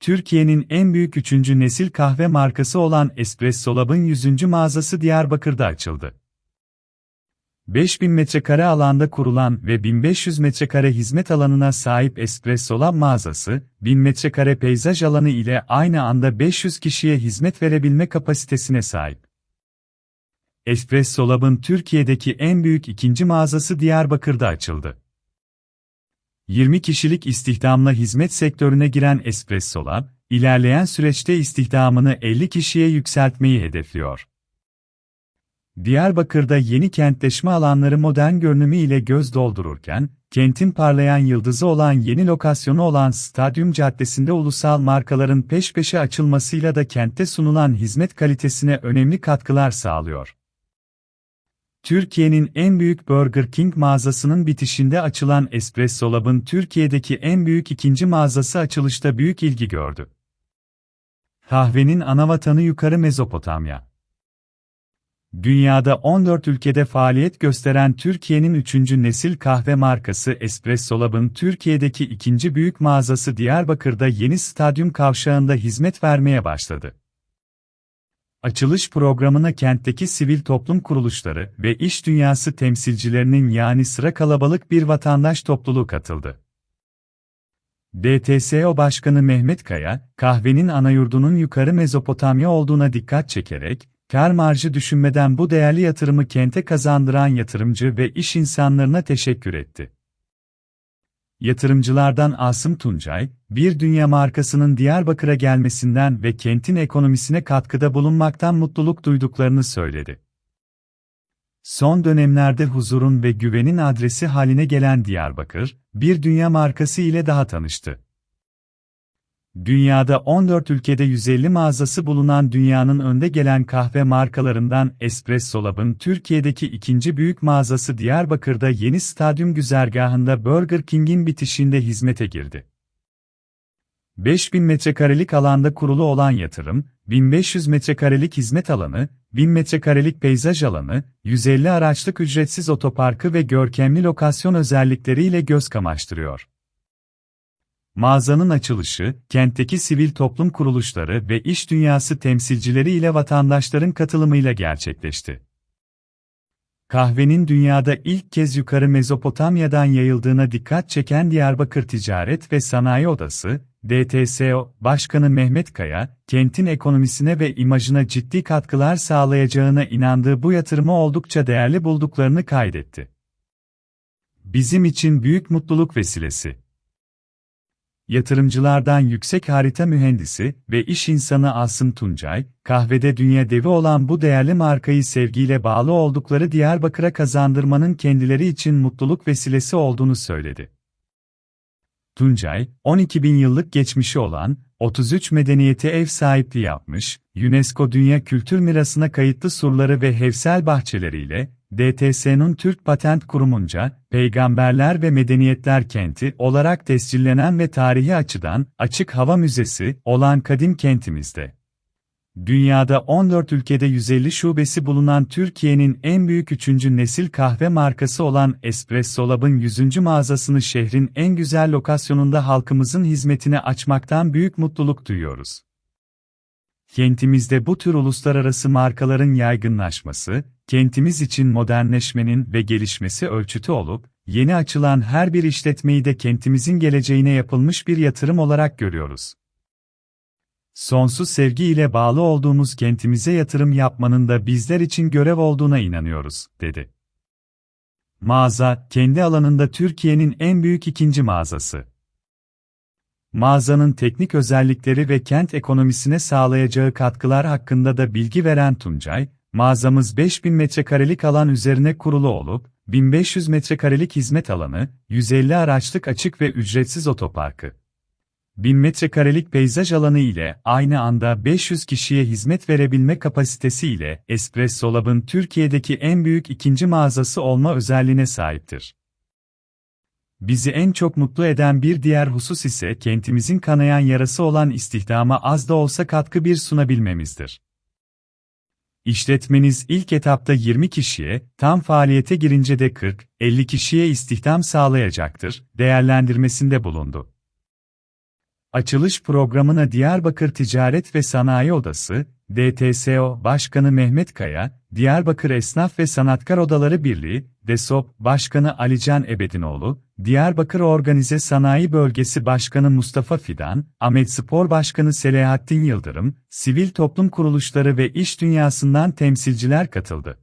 Türkiye'nin en büyük üçüncü nesil kahve markası olan Espresso Lab'ın 100. mağazası Diyarbakır'da açıldı. 5000 metrekare alanda kurulan ve 1500 metrekare hizmet alanına sahip Espresso Lab mağazası, 1000 metrekare peyzaj alanı ile aynı anda 500 kişiye hizmet verebilme kapasitesine sahip. Espresso Lab'ın Türkiye'deki en büyük ikinci mağazası Diyarbakır'da açıldı. 20 kişilik istihdamla hizmet sektörüne giren Espresso Lab, ilerleyen süreçte istihdamını 50 kişiye yükseltmeyi hedefliyor. Diyarbakır'da yeni kentleşme alanları modern görünümü ile göz doldururken, kentin parlayan yıldızı olan yeni lokasyonu olan Stadyum Caddesi'nde ulusal markaların peş peşe açılmasıyla da kentte sunulan hizmet kalitesine önemli katkılar sağlıyor. Türkiye'nin en büyük Burger King mağazasının bitişinde açılan Espresso Lab'ın Türkiye'deki en büyük ikinci mağazası açılışta büyük ilgi gördü. Kahvenin anavatanı Yukarı Mezopotamya Dünyada 14 ülkede faaliyet gösteren Türkiye'nin 3. nesil kahve markası Espresso Lab'ın Türkiye'deki ikinci büyük mağazası Diyarbakır'da yeni stadyum kavşağında hizmet vermeye başladı. Açılış programına kentteki sivil toplum kuruluşları ve iş dünyası temsilcilerinin yani sıra kalabalık bir vatandaş topluluğu katıldı. DTSO Başkanı Mehmet Kaya, kahvenin anayurdunun yukarı Mezopotamya olduğuna dikkat çekerek, kar marjı düşünmeden bu değerli yatırımı kente kazandıran yatırımcı ve iş insanlarına teşekkür etti. Yatırımcılardan Asım Tuncay, bir dünya markasının Diyarbakır'a gelmesinden ve kentin ekonomisine katkıda bulunmaktan mutluluk duyduklarını söyledi. Son dönemlerde huzurun ve güvenin adresi haline gelen Diyarbakır, bir dünya markası ile daha tanıştı. Dünyada 14 ülkede 150 mağazası bulunan dünyanın önde gelen kahve markalarından Espresso Lab'ın Türkiye'deki ikinci büyük mağazası Diyarbakır'da yeni stadyum güzergahında Burger King'in bitişinde hizmete girdi. 5000 metrekarelik alanda kurulu olan yatırım, 1500 metrekarelik hizmet alanı, 1000 metrekarelik peyzaj alanı, 150 araçlık ücretsiz otoparkı ve görkemli lokasyon özellikleriyle göz kamaştırıyor. Mağazanın açılışı, kentteki sivil toplum kuruluşları ve iş dünyası temsilcileri ile vatandaşların katılımıyla gerçekleşti. Kahvenin dünyada ilk kez yukarı Mezopotamya'dan yayıldığına dikkat çeken Diyarbakır Ticaret ve Sanayi Odası, DTSO Başkanı Mehmet Kaya, kentin ekonomisine ve imajına ciddi katkılar sağlayacağına inandığı bu yatırımı oldukça değerli bulduklarını kaydetti. Bizim için büyük mutluluk vesilesi yatırımcılardan yüksek harita mühendisi ve iş insanı Asım Tuncay, kahvede dünya devi olan bu değerli markayı sevgiyle bağlı oldukları Diyarbakır'a kazandırmanın kendileri için mutluluk vesilesi olduğunu söyledi. Tuncay, 12 bin yıllık geçmişi olan, 33 medeniyete ev sahipliği yapmış, UNESCO Dünya Kültür Mirası'na kayıtlı surları ve hevsel bahçeleriyle, DTS'nin Türk Patent Kurumunca, Peygamberler ve Medeniyetler Kenti olarak tescillenen ve tarihi açıdan açık hava müzesi olan kadim kentimizde. Dünyada 14 ülkede 150 şubesi bulunan Türkiye'nin en büyük üçüncü nesil kahve markası olan Espresso Lab'ın 100. mağazasını şehrin en güzel lokasyonunda halkımızın hizmetine açmaktan büyük mutluluk duyuyoruz. Kentimizde bu tür uluslararası markaların yaygınlaşması, kentimiz için modernleşmenin ve gelişmesi ölçütü olup, yeni açılan her bir işletmeyi de kentimizin geleceğine yapılmış bir yatırım olarak görüyoruz. Sonsuz sevgi ile bağlı olduğumuz kentimize yatırım yapmanın da bizler için görev olduğuna inanıyoruz, dedi. Mağaza, kendi alanında Türkiye'nin en büyük ikinci mağazası. Mağazanın teknik özellikleri ve kent ekonomisine sağlayacağı katkılar hakkında da bilgi veren Tuncay, mağazamız 5000 metrekarelik alan üzerine kurulu olup, 1500 metrekarelik hizmet alanı, 150 araçlık açık ve ücretsiz otoparkı, 1000 metrekarelik peyzaj alanı ile aynı anda 500 kişiye hizmet verebilme kapasitesi ile Espresso Lab'ın Türkiye'deki en büyük ikinci mağazası olma özelliğine sahiptir. Bizi en çok mutlu eden bir diğer husus ise kentimizin kanayan yarası olan istihdama az da olsa katkı bir sunabilmemizdir. İşletmeniz ilk etapta 20 kişiye, tam faaliyete girince de 40-50 kişiye istihdam sağlayacaktır, değerlendirmesinde bulundu. Açılış programına Diyarbakır Ticaret ve Sanayi Odası, DTSO Başkanı Mehmet Kaya, Diyarbakır Esnaf ve Sanatkar Odaları Birliği, DESOP Başkanı Alican Ebedinoğlu, Diyarbakır Organize Sanayi Bölgesi Başkanı Mustafa Fidan, Ahmet Spor Başkanı Selahattin Yıldırım, sivil toplum kuruluşları ve iş dünyasından temsilciler katıldı.